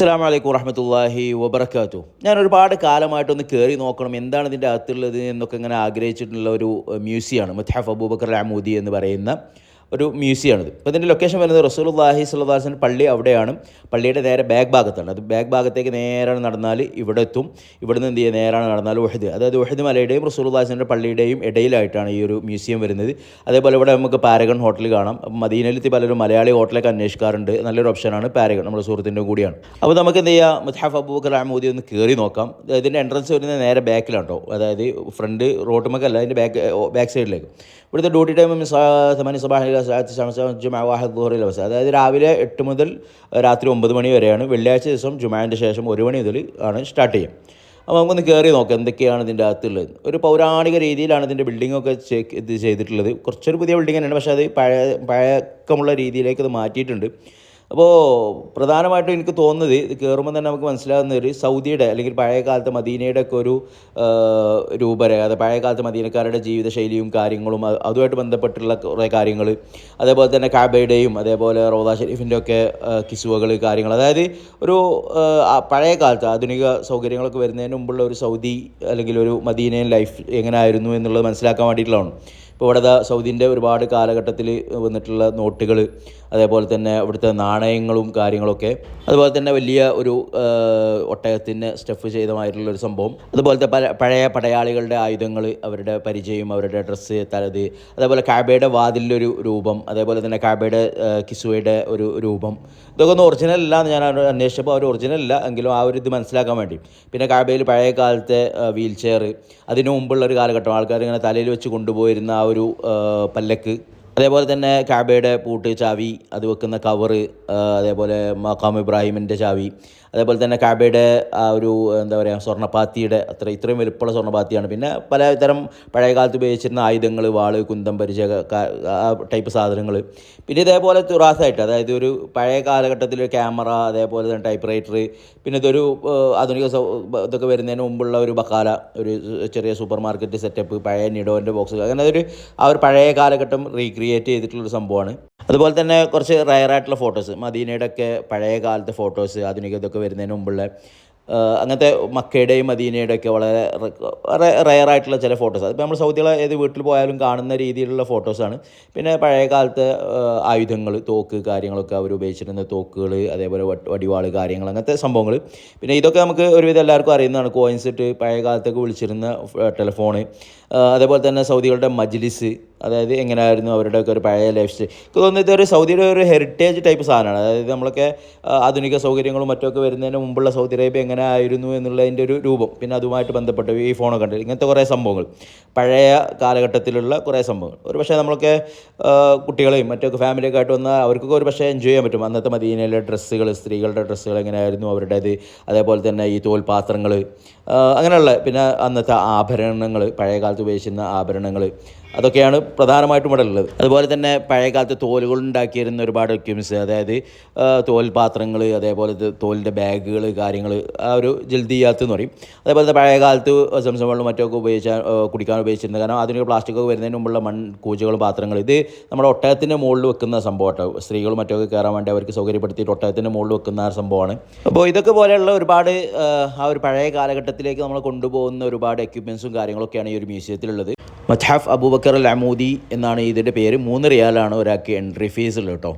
അസ്സാം വലൈക്കും വറഹമത്തല്ലാഹി വബർക്കാത്തു ഞാൻ ഒരുപാട് കാലമായിട്ടൊന്ന് കയറി നോക്കണം എന്താണ് ഇതിന്റെ അകത്തുള്ളത് എന്നൊക്കെ ഇങ്ങനെ ആഗ്രഹിച്ചിട്ടുള്ള ഒരു മ്യൂസിയമാണ് മുത്തഹഫ് അബൂബക്കർ അമൂദി എന്ന് പറയുന്ന ഒരു മ്യൂസിയമാണിത് അപ്പോൾ ഇതിന്റെ ലൊക്കേഷൻ വരുന്നത് റസൂലുല്ലാഹി സ്വല്ലാസിന്റെ പള്ളി അവിടെയാണ്. പള്ളിയുടെ നേരെ ബാക്ക് ഭാഗത്താണ്. അത് ബാക്ക് ഭാഗത്തേക്ക് നേരാണ് നടന്നാൽ ഇവിടെ എത്തും. ഇവിടുന്ന് എന്ത് ചെയ്യുക? നേരാണ് നടന്നാൽ വഹദ് അതായത് വഹദ് മലയുടെയും റസൂലുല്ലാഹിന്റെ പള്ളിയുടെയും ഇടയിലായിട്ടാണ് ഈ ഒരു മ്യൂസിയം വരുന്നത്. അതേപോലെ ഇവിടെ നമുക്ക് പാരഗൺ ഹോട്ടൽ കാണാം. മദീനയിലെത്തി പലരും മലയാളി ഹോട്ടലൊക്കെ അന്വേഷിക്കാറുണ്ട്. നല്ലൊരു ഓപ്ഷനാണ് പാരഗൺ നമ്മുടെ സുഹൃത്തിന്റെ കൂടിയാണ്. അപ്പോൾ നമുക്ക് എന്ത് ചെയ്യാം? മുത്തഹഫ് അബൂബക്കർ അഹമ്മൂദി ഒന്ന് കയറി നോക്കാം. ഇതിന്റെ എൻട്രൻസ് വരുന്നത് നേരെ ബാക്കിലാണ് അതായത് ഫ്രണ്ട് റോട്ടുമൊക്കെ അല്ല അതിന്റെ ബാക്ക് ബാക്ക് സൈഡിലേക്ക് ഇവിടുത്തെ ഡ്യൂട്ടി ടൈം സമനി സബാഹി വാഹദ് ദുഹറിൽ അവസ്ഥ അതായത് രാവിലെ എട്ട് മുതൽ രാത്രി ഒമ്പത് മണി വരെയാണ് വെള്ളിയാഴ്ച ദിവസം ജുമാന്റെ ശേഷം ഒരു മണി മുതൽ ആണ് സ്റ്റാർട്ട് ചെയ്യും അപ്പോൾ നമുക്കൊന്ന് കയറി നോക്കാം എന്തൊക്കെയാണ് ഇതിന്റെ അകത്തുള്ളത്. ഒരു പൗരാണിക രീതിയിലാണ് ഇതിന്റെ ചെക്ക് ഇത് ചെയ്തിട്ടുള്ളത്. കുറച്ചൊരു പുതിയ ബിൽഡിംഗ് തന്നെയാണ് പക്ഷേ അത് പഴയ പഴക്കമുള്ള രീതിയിലേക്ക് അത് മാറ്റിയിട്ടുണ്ട്. അപ്പോൾ പ്രധാനമായിട്ടും എനിക്ക് തോന്നുന്നത് ഇത് കയറുമ്പോൾ തന്നെ നമുക്ക് മനസ്സിലാകുന്ന ഒരു സൗദിയുടെ അല്ലെങ്കിൽ പഴയ കാലത്തെ മദീനയുടെ ഒക്കെ ഒരു രൂപരേഖ അത് പഴയ കാലത്തെ മദീനക്കാരുടെ ജീവിതശൈലിയും കാര്യങ്ങളും അത് അതുമായിട്ട് ബന്ധപ്പെട്ടുള്ള കുറേ കാര്യങ്ങൾ. അതേപോലെ തന്നെ കാബയുടെയും അതേപോലെ റോദ ഷെരീഫിന്റെ ഒക്കെ കിസുവകൾ കാര്യങ്ങൾ. അതായത് ഒരു ആ, ആ പഴയ കാലത്ത് ആധുനിക സൗകര്യങ്ങളൊക്കെ വരുന്നതിന് മുമ്പുള്ള ഒരു സൗദി അല്ലെങ്കിൽ ഒരു മദീനയൻ ലൈഫ് എങ്ങനെയായിരുന്നു എന്നുള്ളത് മനസ്സിലാക്കാൻ വേണ്ടിയിട്ടുള്ളതാണ്. ഇപ്പോൾ ഇവിടെ സൗദിന്റെ ഒരുപാട് കാലഘട്ടത്തിൽ വന്നിട്ടുള്ള നോട്ടുകൾ അതേപോലെ തന്നെ ഇവിടുത്തെ നാണയങ്ങളും കാര്യങ്ങളൊക്കെ അതുപോലെ തന്നെ വലിയ ഒരു ഒട്ടകത്തിന് സ്റ്റഫ് ചെയ്തമായിട്ടുള്ള ഒരു സംഭവം അതുപോലത്തെ പല പഴയ പടയാളികളുടെ ആയുധങ്ങൾ അവരുടെ പരിചയം അവരുടെ ഡ്രസ്സ് തലത് അതേപോലെ കാബയുടെ വാതിലൊരു രൂപം അതേപോലെ തന്നെ കാബയുടെ കിസുവയുടെ ഒരു രൂപം. ഇതൊക്കെ ഒന്നും ഒറിജിനൽ അല്ല എന്ന് ഞാൻ അന്വേഷിച്ചപ്പോൾ അവർ ഒറിജിനൽ അല്ല എങ്കിലും ആ ഒരു ഇത് മനസ്സിലാക്കാൻ വേണ്ടി. പിന്നെ കാബയിൽ പഴയ കാലത്തെ വീൽ ചെയർ അതിനു മുമ്പുള്ള ഒരു കാലഘട്ടം ആൾക്കാർ ഇങ്ങനെ തലയിൽ വെച്ച് കൊണ്ടുപോയിരുന്ന ആ ഒരു പല്ലക്ക് അതേപോലെ തന്നെ കാബയുടെ പൂട്ട് ചാവി അത് വെക്കുന്ന കവറ് അതേപോലെ മക്കാം ഇബ്രാഹിമിന്റെ ചാവി അതേപോലെ തന്നെ കാബയുടെ ആ ഒരു എന്താ പറയുക സ്വർണപ്പാത്തിയുടെ അത്ര ഇത്രയും വലുപ്പമുള്ള സ്വർണപ്പാത്തിയാണ്. പിന്നെ പലതരം പഴയ കാലത്ത് ഉപയോഗിച്ചിരുന്ന ആയുധങ്ങൾ വാൾ കുന്തം പരിചയ ആ ടൈപ്പ് സാധനങ്ങൾ. പിന്നെ ഇതേപോലെ തുറാസായിട്ട് അതായത് ഒരു പഴയ കാലഘട്ടത്തിൽ ക്യാമറ അതേപോലെ തന്നെ ടൈപ്പ് റൈറ്റർ പിന്നെ ഇതൊരു ആധുനിക ഇതൊക്കെ വരുന്നതിന് മുമ്പുള്ള ഒരു ബക്കാല ഒരു ചെറിയ സൂപ്പർ മാർക്കറ്റ് സെറ്റപ്പ് പഴയ നിഡോന്റെ ബോക്സ് അങ്ങനെ അതൊരു ആ ഒരു പഴയ കാലഘട്ടം റീക്രിയേറ്റ് ചെയ്തിട്ടുള്ളൊരു സംഭവമാണ്. അതുപോലെ തന്നെ കുറച്ച് റയറായിട്ടുള്ള ഫോട്ടോസ് മദീനയുടെ ഒക്കെ പഴയ കാലത്തെ ഫോട്ടോസ് ആധുനിക ഇതൊക്കെ വരുന്നതിന് മുമ്പുള്ള അങ്ങനത്തെ മക്കയുടെയും മദീനയുടെ ഒക്കെ വളരെ റയറായിട്ടുള്ള ചില ഫോട്ടോസ് അതിപ്പോൾ നമ്മൾ സൗദികളെ ഏത് വീട്ടിൽ പോയാലും കാണുന്ന രീതിയിലുള്ള ഫോട്ടോസാണ് പിന്നെ പഴയ കാലത്തെ ആയുധങ്ങൾ തോക്ക് കാര്യങ്ങളൊക്കെ അവർ ഉപയോഗിച്ചിരുന്ന തോക്കുകൾ അതേപോലെ വടിവാൾ കാര്യങ്ങൾ അങ്ങനത്തെ സംഭവങ്ങൾ പിന്നെ ഇതൊക്കെ നമുക്ക് ഒരുവിധം എല്ലാവർക്കും അറിയുന്നതാണ്. കോയിൻസിട്ട് പഴയ കാലത്തൊക്കെ വിളിച്ചിരുന്ന ടെലിഫോണ് അതേപോലെ തന്നെ സൗദികളുടെ മജ്ലിസ് അതായത് എങ്ങനെയായിരുന്നു അവരുടെയൊക്കെ ഒരു പഴയ ലൈഫ് സ്റ്റൈൽ എനിക്ക് തോന്നുന്നത് ഒരു സൗദിയുടെ ഒരു ഹെറിറ്റേജ് ടൈപ്പ് സാധനമാണ്. അതായത് നമ്മളൊക്കെ ആധുനിക സൗകര്യങ്ങളും മറ്റൊക്കെ വരുന്നതിന് മുമ്പുള്ള സൗദി അറേബ്യ എങ്ങനെ ആയിരുന്നു എന്നുള്ളതിന്റെ ഒരു രൂപം. പിന്നെ അതുമായിട്ട് ബന്ധപ്പെട്ട് ഈ ഫോണൊക്കെ ഉണ്ട് ഇങ്ങനത്തെ കുറേ സംഭവങ്ങൾ. പഴയ കാലഘട്ടത്തിലുള്ള കുറേ സംഭവങ്ങൾ. ഒരു പക്ഷേ നമ്മളൊക്കെ കുട്ടികളെയും മറ്റൊക്കെ ഫാമിലിയൊക്കെ ആയിട്ട് വന്നാൽ അവർക്കൊക്കെ ഒരു പക്ഷേ എൻജോയ് ചെയ്യാൻ പറ്റും. അന്നത്തെ മദീനയിലെ ഡ്രസ്സുകൾ സ്ത്രീകളുടെ ഡ്രസ്സുകൾ എങ്ങനെയായിരുന്നു അവരുടേത്. അതേപോലെ തന്നെ ഈ തോൽപാത്രങ്ങൾ അങ്ങനെയുള്ള പിന്നെ അന്നത്തെ ആഭരണങ്ങൾ പഴയ കാലത്ത് ഉപയോഗിച്ചിരുന്ന ആഭരണങ്ങൾ അതൊക്കെയാണ് പ്രധാനമായിട്ടും ഇവിടെ ഉള്ളത്. അതുപോലെ തന്നെ പഴയകാലത്ത് തോലുകൾ ഉണ്ടാക്കിയിരുന്ന ഒരുപാട് എക്യുപ്മെന്റ്സ് അതായത് തോൽ പാത്രങ്ങൾ അതേപോലെ തോലിന്റെ ബാഗുകൾ കാര്യങ്ങൾ ആ ഒരു ജൽദിയാത്ത് എന്ന് പറയും. അതേപോലെ തന്നെ പഴയകാലത്ത് സംസം വെള്ളം മറ്റൊക്കെ ഉപയോഗിച്ചാൽ കുടിക്കാൻ ഉപയോഗിച്ചിരുന്നത് കാരണം ആധുനിക പ്ലാസ്റ്റിക് ഒക്കെ വരുന്നതിന് മുമ്പുള്ള മൺ കൂജകളും പാത്രങ്ങൾ ഇത് നമ്മുടെ ഒട്ടകത്തിന്റെ മുകളിൽ വെക്കുന്ന സംഭവം കേട്ടോ. സ്ത്രീകൾ മറ്റൊക്കെ കയറാൻ വേണ്ടി അവർക്ക് സൗകര്യപ്പെടുത്തിയിട്ട് ഒട്ടകത്തിന്റെ മുകളിൽ വെക്കുന്ന സംഭവമാണ്. അപ്പോൾ ഇതൊക്കെ പോലെയുള്ള ഒരുപാട് ആ ഒരു പഴയ കാലഘട്ടത്തിലേക്ക് നമ്മൾ കൊണ്ടുപോകുന്ന ഒരുപാട് എക്യുപ്മെൻസും കാര്യങ്ങളൊക്കെയാണ് ഈ ഒരു മ്യൂസിയത്തിലുള്ളത് മത്ഹാഫ് അബൂബക്കർ അൽ അമൂദി എന്നാണ് ഇതിന്റെ പേര്. മൂന്ന് റിയാലാണ് ഒരാൾക്ക് എൻട്രി ഫീസ് ഉള്ളത് കേട്ടോ.